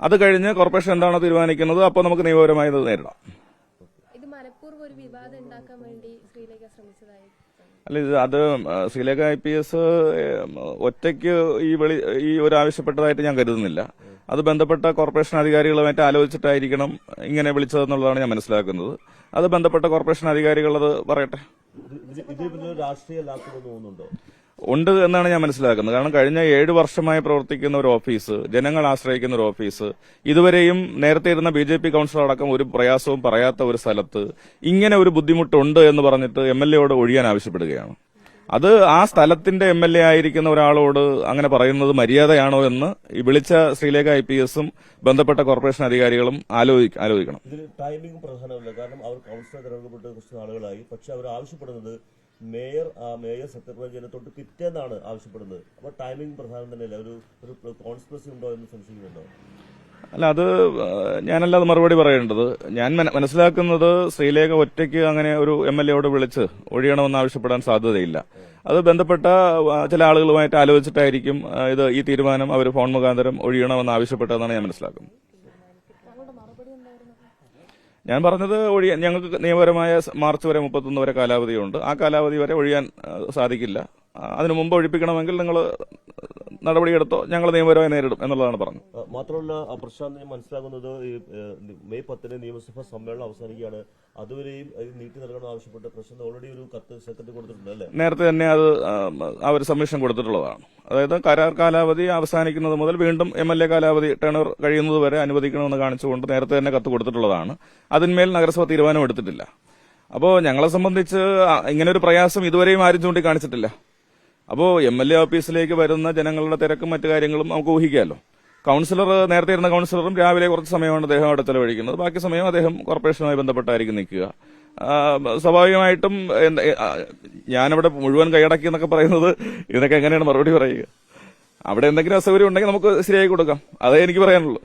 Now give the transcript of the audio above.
അത് കഴിഞ്ഞ് കോർപ്പറേഷൻ എന്താണോ തീരുമാനിക്കുന്നത് അപ്പോൾ നമുക്ക് നിയമപരമായി അത് നേരിടാം. ഇത് മനഃപൂർവം ഒരു വിവാദം ഉണ്ടാക്കാൻ വേണ്ടി ശ്രീലേഖ ശ്രമിച്ചതായി. അല്ല ഇത് അത് ശ്രീലേഖ ഐ പി എസ് ഒറ്റയ്ക്ക് ഈ വെളി ഈ ഒരു ആവശ്യപ്പെട്ടതായിട്ട് ഞാൻ കരുതുന്നില്ല. അത് ബന്ധപ്പെട്ട കോർപ്പറേഷൻ അധികാരികളുമായിട്ട് ആലോചിച്ചിട്ടായിരിക്കണം ഇങ്ങനെ വിളിച്ചതെന്നുള്ളതാണ് ഞാൻ മനസ്സിലാക്കുന്നത്. അത് ബന്ധപ്പെട്ട കോർപ്പറേഷൻ അധികാരികൾ അത് പറയട്ടെ. രാഷ്ട്രീയ തോന്നുന്നുണ്ടോ? ഉണ്ട് എന്നാണ് ഞാൻ മനസ്സിലാക്കുന്നത്. കാരണം കഴിഞ്ഞ ഏഴ് വർഷമായി പ്രവർത്തിക്കുന്ന ഒരു ഓഫീസ് ജനങ്ങൾ ആശ്രയിക്കുന്ന ഒരു ഓഫീസ് ഇതുവരെയും നേരത്തെ ഇരുന്ന ബി ജെ പി കൌൺസിലർ അടക്കം ഒരു പ്രയാസവും പറയാത്ത ഒരു സ്ഥലത്ത് ഇങ്ങനെ ഒരു ബുദ്ധിമുട്ടുണ്ട് എന്ന് പറഞ്ഞിട്ട് എം എൽ എയോട് ഒഴിയാൻ ആവശ്യപ്പെടുകയാണ്. അത് ആ സ്ഥലത്തിന്റെ എം എൽ എ ആയിരിക്കുന്ന ഒരാളോട് അങ്ങനെ പറയുന്നത് മര്യാദയാണോ എന്ന് വിളിച്ച ശ്രീലേഖ ഐ പി എസും ബന്ധപ്പെട്ട കോർപ്പറേഷൻ അധികാരികളും ആലോചിക്കണം. ടൈമിംഗ് പ്രധാനമല്ല കാരണം അവർ കൗൺസിലർ തിരഞ്ഞെടുക്കപ്പെട്ട് കുറച്ച് നാളുകളായി. പക്ഷെ അവർ ആവശ്യപ്പെടുന്നത് മേയർ ആ മേയർ സത്യപ്രതിജ്ഞ തൊട്ട് പിറ്റേന്നാണ് ആവശ്യപ്പെടുന്നത്. അപ്പോൾ ടൈമിംഗ് പ്രധാനം തന്നെയല്ല? ഒരു ഒരു കോൺസ്പിറസി ഉണ്ടോ എന്ന് സംശയിക്കുന്നുണ്ടോ? അല്ല അത് ഞാനല്ല ഞാനല്ലാതെ മറുപടി പറയേണ്ടത്. ഞാൻ മന- മനസ്സിലാക്കുന്നത് ശ്രീലേഖ ഒറ്റയ്ക്ക് അങ്ങനെ ഒരു എം എൽ എയോട് വിളിച്ച് ഒഴിയണമെന്ന് ആവശ്യപ്പെടാൻ സാധ്യതയില്ല. അത് ബന്ധപ്പെട്ട ചില ആളുകളുമായിട്ട് ആലോചിച്ചിട്ടായിരിക്കും ഇത് ഈ തീരുമാനം അവർ ഫോൺ മുഖാന്തരം ഒഴിയണമെന്ന് ആവശ്യപ്പെട്ടതെന്നാണ് ഞാൻ മനസ്സിലാക്കുന്നത്. ഞാൻ പറഞ്ഞത് ഒഴിയാൻ ഞങ്ങൾക്ക് നിയമപരമായ മാർച്ച് വരെ മുപ്പത്തൊന്ന് വരെ കാലാവധിയുണ്ട്. ആ കാലാവധി വരെ ഒഴിയാൻ സാധിക്കില്ല. അതിനു മുമ്പ് ഒഴിപ്പിക്കണമെങ്കിൽ നിങ്ങൾ നടപടിയെടുത്തോ ഞങ്ങൾ നിയമപരമായി നേരിടും എന്നുള്ളതാണ് പറഞ്ഞത്. മാത്രമല്ല പ്രശാന്ത് മനസ്സിലാകുന്നത് മെയ് പത്തിന് നിയമസഭാ സമ്മേളനം അവസാനിക്കുകയാണ്. അതുവരെയും നീട്ടി നൽകണം ആവശ്യപ്പെട്ട് പ്രശാന്ത് ഓൾറെഡി ഒരു കത്ത് സെക്രട്ടറി കൊടുത്തിട്ടുണ്ട് അല്ലേ? നേരത്തെ തന്നെ അത് അവർ സബ്മിഷൻ കൊടുത്തിട്ടുള്ളതാണ്. അതായത് കരാർ കാലാവധി അവസാനിക്കുന്നത് മുതൽ വീണ്ടും എം എൽ എ കാലാവധി ടേണർ കഴിയുന്നത് വരെ അനുവദിക്കണമെന്ന് കാണിച്ചുകൊണ്ട് നേരത്തെ തന്നെ കത്ത് കൊടുത്തിട്ടുള്ളതാണ്. അതിന്മേൽ നഗരസഭ തീരുമാനം എടുത്തിട്ടില്ല. അപ്പോൾ ഞങ്ങളെ സംബന്ധിച്ച് ഇങ്ങനെ ഒരു പ്രയാസം ഇതുവരെയും ആരും ചൂണ്ടിക്കാണിച്ചിട്ടില്ല. അപ്പോൾ എം എൽ എ ഓഫീസിലേക്ക് വരുന്ന ജനങ്ങളുടെ തിരക്കും മറ്റു കാര്യങ്ങളും നമുക്ക് ഊഹിക്കാമല്ലോ കൗൺസിലർ നേരത്തെ ഇരുന്ന കൗൺസിലറും രാവിലെ കുറച്ച് സമയമാണ് അദ്ദേഹം അവിടെ ചെലവഴിക്കുന്നത്. ബാക്കി സമയം അദ്ദേഹം കോർപ്പറേഷനുമായി ബന്ധപ്പെട്ടായിരിക്കും നിൽക്കുക. സ്വാഭാവികമായിട്ടും ഞാനവിടെ മുഴുവൻ കൈയടക്കി എന്നൊക്കെ പറയുന്നത് ഇതൊക്കെ എങ്ങനെയാണ് മറുപടി പറയുക? അവിടെ എന്തെങ്കിലും അസൗകര്യം ഉണ്ടെങ്കിൽ നമുക്ക് ശരിയായി കൊടുക്കാം. അതേ എനിക്ക് പറയാനുള്ളൂ.